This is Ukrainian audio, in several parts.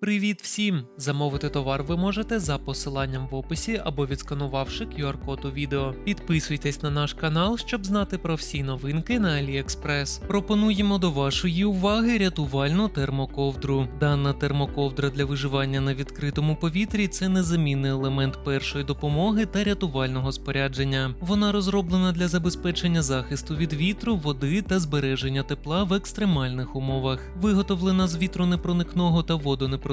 Привіт всім! Замовити товар ви можете за посиланням в описі або відсканувавши QR-код у відео. Підписуйтесь на наш канал, щоб знати про всі новинки на AliExpress. Пропонуємо до вашої уваги рятувальну термоковдру. Дана термоковдра для виживання на відкритому повітрі це незамінний елемент першої допомоги та рятувального спорядження. Вона розроблена для забезпечення захисту від вітру, води та збереження тепла в екстремальних умовах. Виготовлена з вітронепроникного та водонепроникного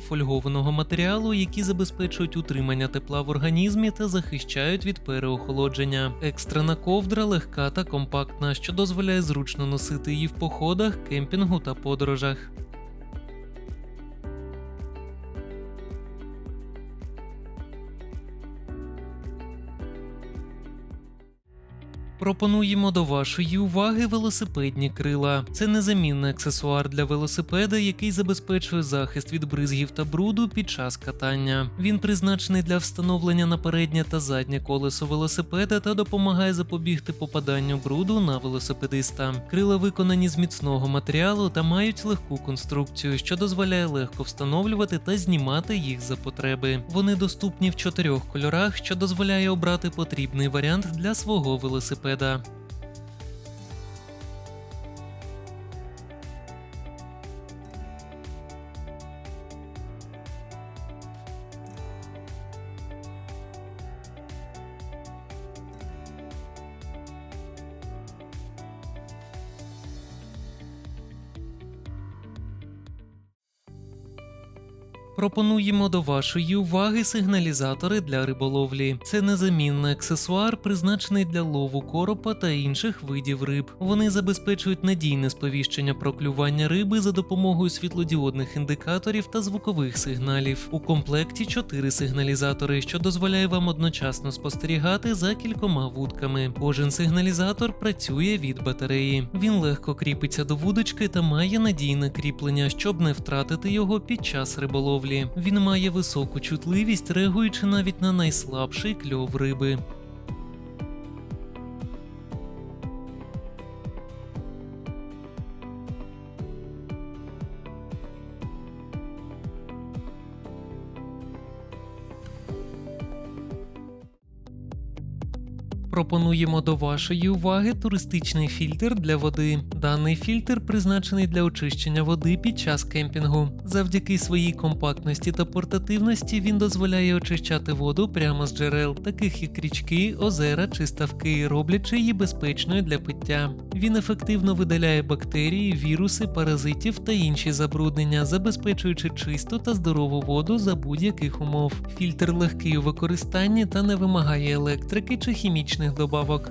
фольгованого матеріалу, які забезпечують утримання тепла в організмі та захищають від переохолодження. Екстрена ковдра легка та компактна, що дозволяє зручно носити її в походах, кемпінгу та подорожах. Пропонуємо до вашої уваги велосипедні крила. Це незамінний аксесуар для велосипеда, який забезпечує захист від бризгів та бруду під час катання. Він призначений для встановлення на переднє та заднє колесо велосипеда та допомагає запобігти попаданню бруду на велосипедиста. Крила виконані з міцного матеріалу та мають легку конструкцію, що дозволяє легко встановлювати та знімати їх за потреби. Вони доступні в чотирьох кольорах, що дозволяє обрати потрібний варіант для свого велосипеда велосипеда. Пропонуємо до вашої уваги сигналізатори для риболовлі. Це незамінний аксесуар, призначений для лову коропа та інших видів риб. Вони забезпечують надійне сповіщення про клювання риби за допомогою світлодіодних індикаторів та звукових сигналів. У комплекті чотири сигналізатори, що дозволяє вам одночасно спостерігати за кількома вудками. Кожен сигналізатор працює від батареї. Він легко кріпиться до вудочки та має надійне кріплення, щоб не втратити його під час риболовлі. Він має високу чутливість, реагуючи навіть на найслабший кльов риби. Пропонуємо до вашої уваги туристичний фільтр для води. Даний фільтр призначений для очищення води під час кемпінгу. Завдяки своїй компактності та портативності він дозволяє очищати воду прямо з джерел, таких як річки, озера чи ставки, роблячи її безпечною для пиття. Він ефективно видаляє бактерії, віруси, паразитів та інші забруднення, забезпечуючи чисту та здорову воду за будь-яких умов. Фільтр легкий у використанні та не вимагає електрики чи хімічних добавок.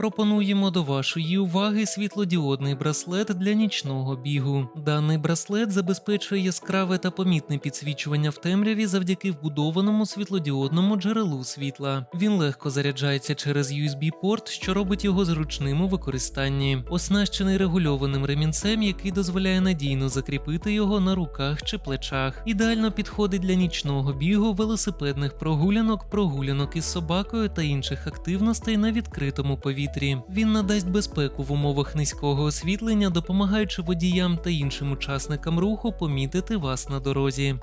Пропонуємо до вашої уваги світлодіодний браслет для нічного бігу. Даний браслет забезпечує яскраве та помітне підсвічування в темряві завдяки вбудованому світлодіодному джерелу світла. Він легко заряджається через USB-порт, що робить його зручним у використанні, оснащений регульованим ремінцем, який дозволяє надійно закріпити його на руках чи плечах. Ідеально підходить для нічного бігу, велосипедних прогулянок, прогулянок із собакою та інших активностей на відкритому повітрі. Він надасть безпеку в умовах низького освітлення, допомагаючи водіям та іншим учасникам руху помітити вас на дорозі.